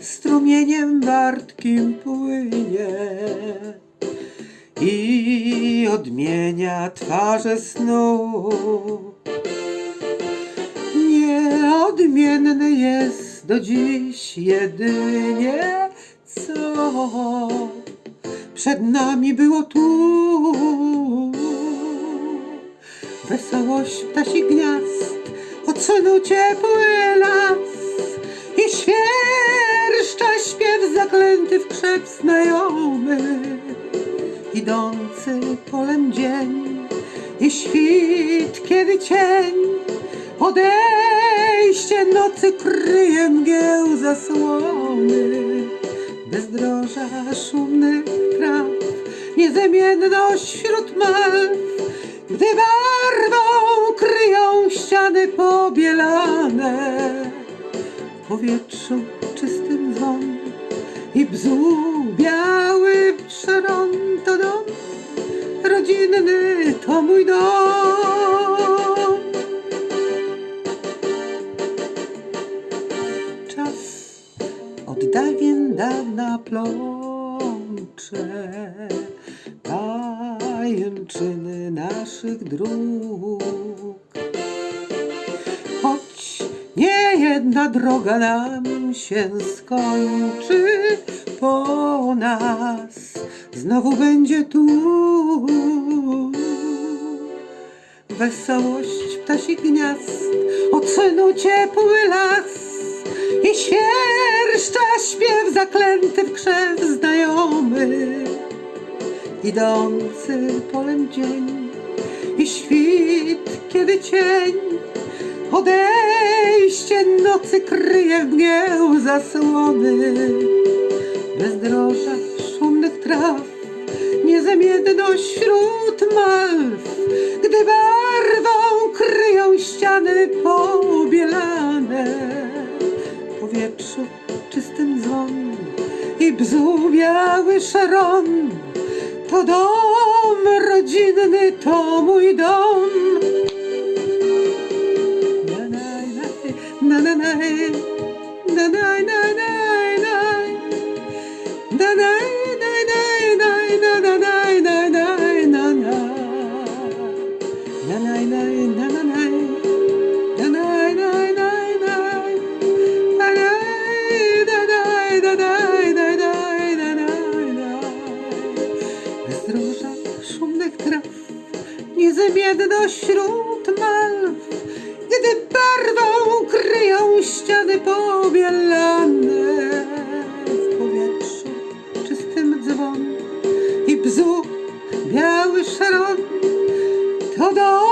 strumieniem wartkim płynie i odmienia twarze snu. Nieodmienny jest do dziś jedynie, co przed nami było tu. Wesołość ptasich gniazd, ocenu ciepły znajomy. Idący polem dzień i świt, kiedy cień Odejście nocy kryje mgieł zasłony Bezdroża szumnych traw Niezemienność wśród malw Gdy barwą kryją ściany pobielane W powietrzu czystym dzwon I bzu biały przeron to dom Rodzinny to mój dom. Czas od dawien dawna plącze Pajęczyny naszych dróg jedna droga nam się skończy Po nas. Znowu będzie tu. Wesołość ptasich gniazd Ocenu ciepły las. I świerszcza śpiew zaklęty w krzew znajomy. Idący polem dzień I świt, kiedy cień Odejście nocy kryje mgieł zasłony. Bezdroża szumnych traw Niezamienność wśród malw. Gdy barwą kryją ściany pobielane W powietrzu czystym dzwon I bzu biały szaron To dom rodzinny, to mój dom Bez szumnych traw, niezamienno śród malw, gdy barwą kryją ściany pobielane. W powietrzu czystym dzwon i bzu biały szaron Ta-da!